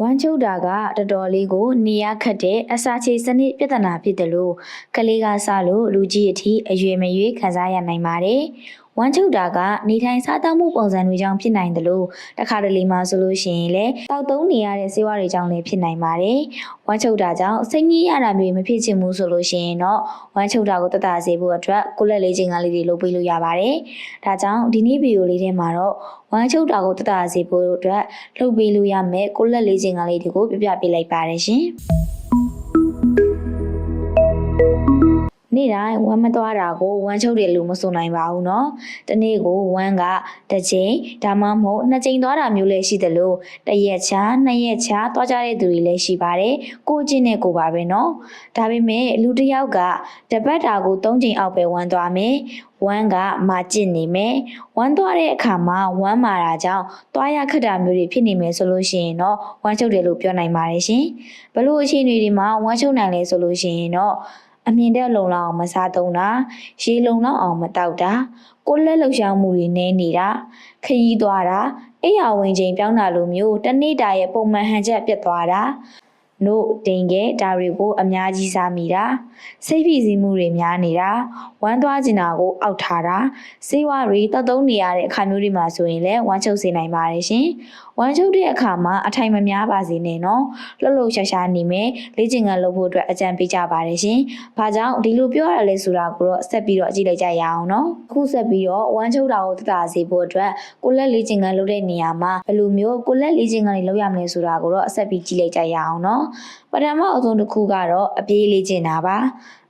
ဝမ်းချုပ်တာကတော်တော်လေးကိုနေရခတ်တဲ့အစာချေစနစ်ပြဿနာဖြစ်တယ်လို့ကလေးကစလို့လူကြီးအထိအရွယ်မရွေးခံစားရနိုင်ပါတယ်။ ဝမ်းချုပ်တာက နေထိုင်စားသောက်မှုပုံစံတွေကြောင့်ဖြစ်နိုင်တယ်လို့တခါတလေမှဆိုလို့ရှိရင်လည်းတောက်သုံးနေရတဲ့ဆေးဝါးတွေကြောင့်လည်းဖြစ်နိုင်ပါတယ်။ဝမ်းချုပ်တာကြောင့်စိတ်ကြီးရတာမျိုးမဖြစ်ချင်ဘူးဆိုလို့ရှိရင်တော့ဝမ်းချုပ်တာကိုတတ်တာစေဖို့အတွက်ကိုလက်လေးချင်းကလေးတွေလုပ်ပေးလို့ရပါတယ်။ဒါကြောင့်ဒီနေ့ဗီဒီယိုလေးထဲမှာတော့ဝမ်းချုပ်တာကိုတတ်တာစေဖို့အတွက်လုပ်ပေးလို့ရမယ်ကိုလက်လေးချင်းကလေးတွေကိုပြပြပေးလိုက်ပါတယ်ရှင်။ နေ့တိုင်းဝမ်းမသွားတာကိုဝမ်းချုပ်တယ်လို့မဆိုနိုင်ပါဘူးเนาะ။တနေ့ကိုဝမ်းကတစ်ချိန်ဒါမှမဟုတ်နှစ်ချိန်သွားတာမျိုးလည်းရှိတယ်လို့တစ်ရက်ချာနှစ်ရက်ချာသွားကြတဲ့သူတွေလည်းရှိပါတယ်။ကိုချင်းနဲ့ကိုပါပဲเนาะ။ဒါပေမဲ့လူတစ်ယောက်ကတပတ်တာကို၃ချိန်အောက်ပဲဝမ်းသွားမယ်။ဝမ်းကမာကျစ်နေမယ်။ဝမ်းသွားတဲ့အခါမှာဝမ်းမာတာကြောင့်သွားရခက်တာမျိုးတွေဖြစ်နေမယ်ဆိုလို့ရှိရင်တော့ဝမ်းချုပ်တယ်လို့ပြောနိုင်ပါတယ်ရှင်။ဘလို့အခြေအနေတွေမှာဝမ်းချုပ်နိုင်လဲဆိုလို့ရှိရင်တော့ အမြင်တဲ့လုံလောက်အောင်မစားသုံးတာရေလုံလောက်အောင်မတောက်တာကိုယ်လက်လှုပ်ရှားမှုတွေနည်းနေတာခရီးသွားတာအိယာဝင်ချိန်ပြောင်းတာလိုမျိုးတစ်နေ့တာရဲ့ပုံမှန်ဟန်ချက်ပြတ်သွားတာ နို့တင်ကဲဒါတွေကိုအများကြီးစားမိတာစိတ်ဖိစီးမှုတွေများနေတာဝမ်းသွားကျင်တာကိုအောက်ထားတာစေးဝါးတွေတောက်သုံးနေရတဲ့အခါမျိုးတွေမှာဆိုရင်လည်းဝမ်းချုပ်စေနိုင်ပါတယ်ရှင်ဝမ်းချုပ်တဲ့အခါမှာအထိုင်မများပါစေနဲ့နော်လှုပ်လှုပ်ရှားရှားနေမယ်လေ့ကျင့်ခန်းလုပ်ဖို့အတွက်အကြံပေးကြပါတယ်ရှင်ဘာကြောင့်ဒီလိုပြောရလဲဆိုတာကိုတော့ဆက်ပြီးတော့ကြည့်လိုက်ကြရအောင်နော်အခုဆက်ပြီးတော့ဝမ်းချုပ်တာကိုတသာစေဖို့အတွက်ကိုလက်လေ့ကျင့်ခန်းလုပ်တဲ့နေရာမှာဘယ်လိုမျိုးကိုလက်လေ့ကျင့်ခန်းတွေလုပ်ရမလဲဆိုတာကိုတော့ဆက်ပြီးကြည့်လိုက်ကြရအောင်နော်ပထမအဆုံးတစ်ခုကတော့အပြေးလေ့ကျင့်တာပါ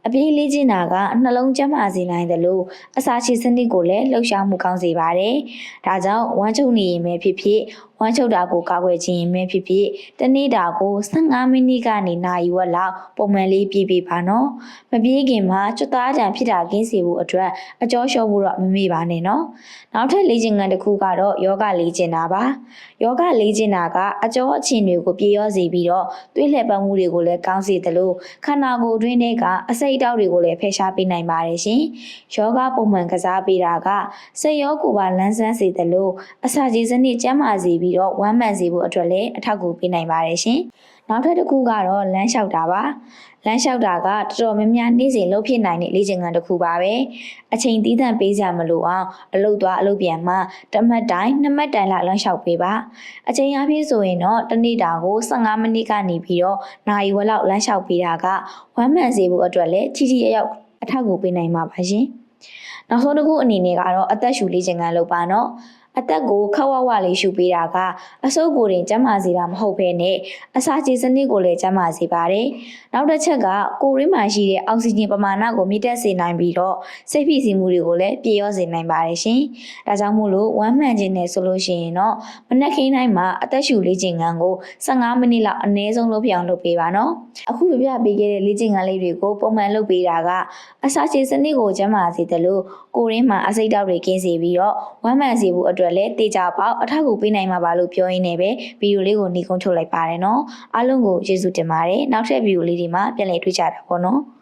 အပြေးလေ့ကျင့်တာကနှလုံးကျန်းမာစေနိုင်တယ်လို့အစာချေစနစ်ကိုလည်းလှုပ်ရှားမှုကောင်းစေပါတယ်။ဒါကြောင့်ဝမ်းချုပ်နေရင်ပဲဖြစ်ဖြစ် ဝမ်းချုပ်တာကိုကာကွယ်ခြင်းရင်ပဲဖြစ်ဖြစ်တနေ့တာကို15မိနစ်ကနေနာရီဝက်လောက်ပုံမှန်လေးပြေးပေးပါနော်။မပြေးခင်မှာကျွတ်သားကြံဖြစ်တာကင်းစေဖို့အတွက်အကြောလျှော့ဖို့တော့မမေ့ပါနဲ့နော်။နောက်ထပ်လေ့ကျင့်ခန်းတစ်ခုကတော့ယောဂလေ့ကျင့်တာပါ။ယောဂလေ့ကျင့်တာကအကြောအချင်းတွေကိုပြေရောစေပြီးတော့သွေးလှည့်ပတ်မှုတွေကိုလည်းကောင်းစေတယ်လို့ခန္ဓာကိုယ်တွင်းထဲကအစိတ်အတောက်တွေကိုလည်းဖယ်ရှားပေးနိုင်ပါတယ်ရှင်။ယောဂပုံမှန်ကစားပေးတာကစိတ်ရောကိုယ်ပါလန်းဆန်းစေတယ်လို့အစာကျေစနစ်ကျန်းမာစေပြီးတော့ဝမ်းမှန်စေဖို့အတွက်လည်းအထောက်အကူပေးနိုင်ပါတယ်ရှင်။နောက်ထပ်တစ်ခုကတော့လမ်းလျှောက်တာပါ။လမ်းလျှောက်တာကတော်တော်များများနေ့စဉ်လုပ်ဖြစ်နိုင်တဲ့လေ့ကျင့်ခန်းတစ်ခုပါပဲ။အချိန်သီးသန့်ပေးကြမလို့အောင်အလုပ်သွားအလုပ်ပြန်မှတစ်မှတ်တိုင်းနှစ်မှတ်တိုင်လောက်လမ်းလျှောက်ပေးပါ။အချိန်အားဖြင့်ဆိုရင်တော့တစ်နေ့တာကို15မိနစ်ကနေပြီးတော့နာရီဝက်လောက်လမ်းလျှောက်ပေးတာကဝမ်းမှန်စေဖို့အတွက်လည်းချီချီရရောက်အထောက်အကူပေးနိုင်မှာပါရှင်။နောက်ဆုံးတစ်ခုအနေနဲ့ကတော့အသက်ရှူလေ့ကျင့်ခန်းလုပ်ပါနော်။ အသက်ကိုခက်ဝဝလေးရှုပေးတာကအဆုပ်ကိုယ်တင်ကျန်းမာစေတာမဟုတ်ဘဲနဲ့အစာချေစနစ်ကိုလည်းကျန်းမာစေပါတယ်။နောက်တစ်ချက်ကကိုယ်ရင်းမှာရှိတဲ့အောက်ဆီဂျင်ပမာဏကိုမြင့်တက်စေနိုင်ပြီးတော့စိတ်ဖိစီးမှုတွေကိုလည်းပြေရောစေနိုင်ပါတယ်ရှင်။ဒါကြောင့်မို့လို့ဝမ်းမှန်ခြင်းနဲ့ဆိုလို့ရှိရင်တော့မနက်ခင်းတိုင်းမှာအသက်ရှူလေ့ကျင့်ခန်းကို15မိနစ်လောက်အနည်းဆုံးလုပ်ပြအောင်လုပ်ပေးပါနော်။အခုပြပြပေးခဲ့တဲ့လေ့ကျင့်ခန်းလေးတွေကိုပုံမှန်လုပ်ပေးတာကအစာချေစနစ်ကိုကျန်းမာစေတယ်လို့ကိုယ်ရင်းမှာအစိတ်တောက်တွေကင်းစေပြီးတော့ဝမ်းမှန်စေဖို့အတွက်လည်းတေချာပေါက်အထောက်အကူပေးနိုင်မှာပါလို့ပြောရင်းနဲ့ပဲဗီဒီယိုလေးကိုနှီးကုန်းထုတ်လိုက်ပါတယ်နော်အားလုံးကိုကျေးဇူးတင်ပါတယ်နောက်ထပ်ဗီဒီယိုလေးဒီမှာပြန်လည်တွေ့ကြတာပေါ့နော်